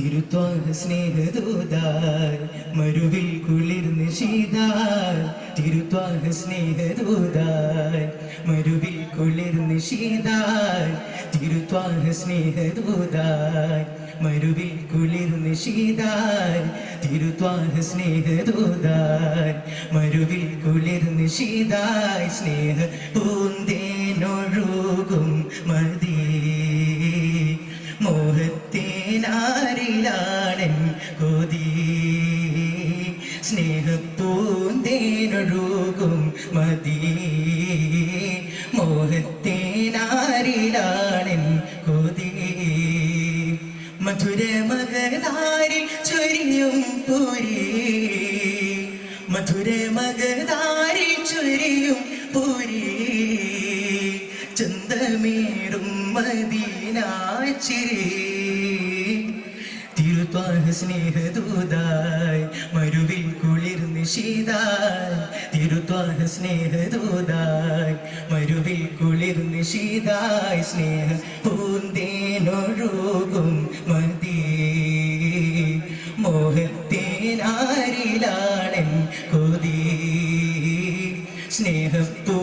തിരുത്വാഹ സ്നേഹദൂതായി മരുവിൽ കുളിർന്ന് ശീതായി തിരുത്വാഹ സ്നേഹദൂതായി മരുവിൽ കുളിർന്ന് ശീതായി തിരുത്വാഹ സ്നേഹദൂതായി മരുവിൽ കുളിർന്ന് ശീതായി തിരുത്വാഹ സ്നേഹദൂതായി മരുവിൽ കുളിർന്ന് ശീതായി സ്നേഹ പൂന്തേനൊഴുകും സ്നേഹപ്പൂന്തേനൊഴുകും മതി. മോഹത്തേനാരിലാണൻ കൊതി. മധുര മകതാരിൽ ചൊരിയും പൂരി. മധുര മകതാരിൽ ചൊരിയും പൂരി. ചന്തമേറും മദീനാച്ചിരി. തിരുത്വാഹ സ്നേഹദൂതാ ശീതായി. തിരുത്വാഹ സ്നേഹദൂതായി മരുവിൽ കുളിർന്ന് ശീതായി. സ്നേഹ പൂന്തേനൊഴുകും മതി. മോഹത്തേനാരിലാണൻ കൊതി. സ്നേഹപ്പൂന്തേനൊഴുകും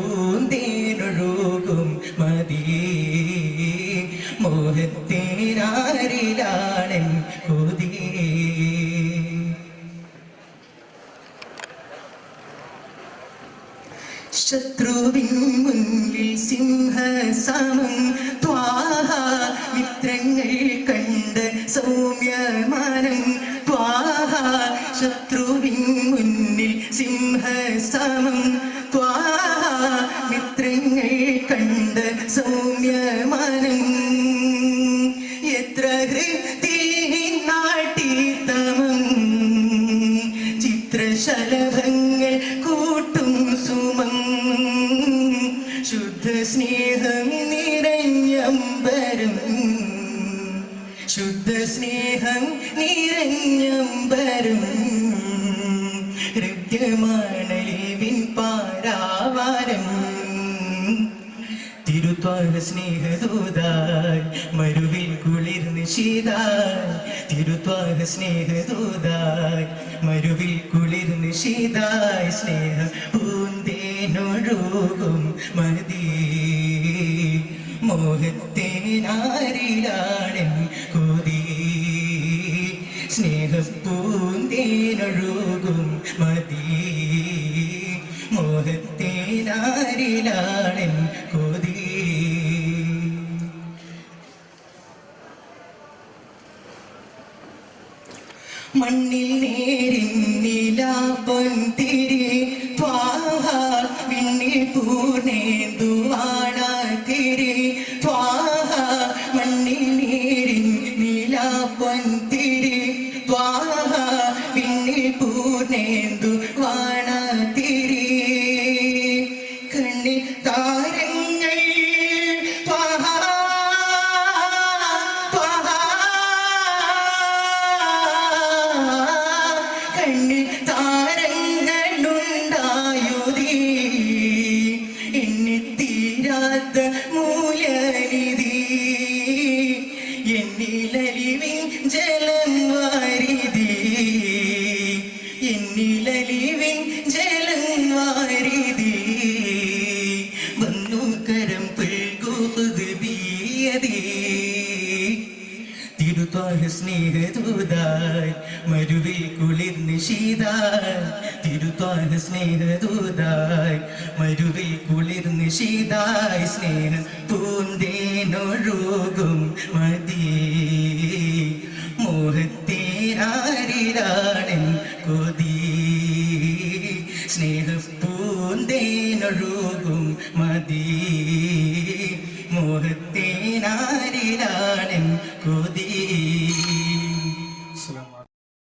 ശത്രുവിൻ മുന്നിൽ സിംഹസമം ത്വാഹ. മിത്രങ്ങൾ കണ്ട് സൗമ്യമാനം ത്വാഹ. ശത്രുവിൻ മുന്നിൽ സിംഹസമം ത്വാഹ. സ്നേഹം നിറഞ്ഞമ്പരം ശുദ്ധ സ്നേഹം നിറഞ്ഞമ്പരം ഹൃദ്യമാണലിവിൻ പാരാവാരം. തിരുത്വാഹ സ്നേഹദൂതായി മരുവിൽ കുളിർന്ന് ശീതായി തിരുത്വാഹ സ്നേഹദൂതായി മരുവിൽ കുളിർന്ന് ശീതായി സ്നേഹം പൂന്തേനൊഴുകും മതി മോഹത്തേനാരിലാണൻ കൊതി. സ്നേഹപ്പൂന്തേനൊഴുകും മതി. മോഹത്തേനാരിലാണൻ കൊതി. മണ്ണിൽ നേരിന്നിലാപ്പൊൻ തിരി പാഹ വിണ്ണിൽ പൂർണേന്തുവാണ ജലം വാരിതി. എന്നിലലിവിൻ ജലം വാരിതി. വന്നു കരം പുൽകുഹുബിയതീ തിരുത്വാഹ സ്നേഹദൂതായി മരുവിൽ കുളിർന്ന് ശീതായി തിരുത്വാഹ സ്നേഹദൂതായി മരുവിൽ കുളിർന്ന് ശീതായി സ്നേഹം പൂന്തേനൊഴുകും മതി. പൂന്തേനൊഴുകും മതി. മോഹത്തേനാരിലാണ്